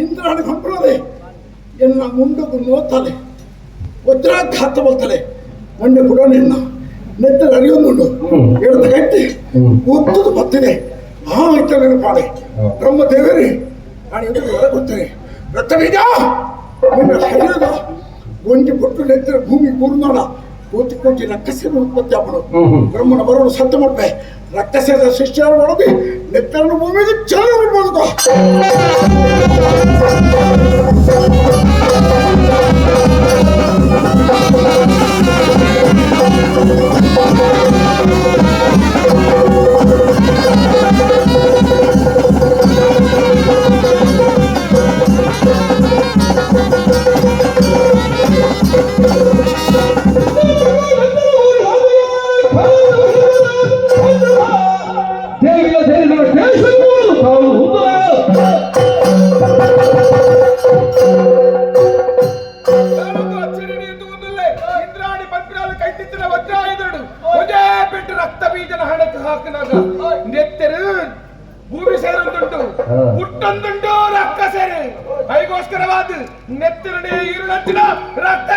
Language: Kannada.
ಇಂದ್ರಾಣಿ ಕಂಪಳದೆ ಎನ್ನ ಮುಂಡକୁ ನೋತಲೆ ವಜ್ರಾಘಾತ ಬಲ್ತಲೆ ಮಂಡೆ ಕೂಡ ನಿನ್ನ ನೆತ್ತಲು ಅರಿಯೊಂದುಂಡು ಎಡದ ಗಟ್ಟಿ ಒತ್ತದು ಬತ್ತಿದೆ ಆ ಇತ್ತ ನೆನಪಾಡೆ ಬ್ರಹ್ಮ ದೇವರೇ ನಾನು ಎದುರು ಹೊರ ಗೊತ್ತೇನೆ ರಕ್ತಬೀಜ ನಿನ್ನ ಶರೀರದ ಒಂಜಿ ಪುಟ್ಟು ನೆತ್ತರ ಭೂಮಿ ಕೂರ್ನೋಣ ಕೋಟಿ ಕೋಟಿ ನಕ್ಕಸಿನ ಉತ್ಪತ್ತಿ ಆಗ್ಬಿಡು. ಬ್ರಹ್ಮನ ಬರೋಡು ಸತ್ತ ಮಾಡ್ಬೆ. ರಕ್ತಸೇದ ಸೃಷ್ಟಿಯನ್ನು ಮಾಡೋದು ನೆತ್ತರನ್ನು ಭೂಮಿಗೆ ಚಲನೆ ಹುಟ್ಟೊಂದುಂಟು ರಕ್ತ ಐಗೋಸ್ಕರವಾದ ನೆತ್ತರನೇ ಇರುಳಂಚಿನ ರಕ್ತ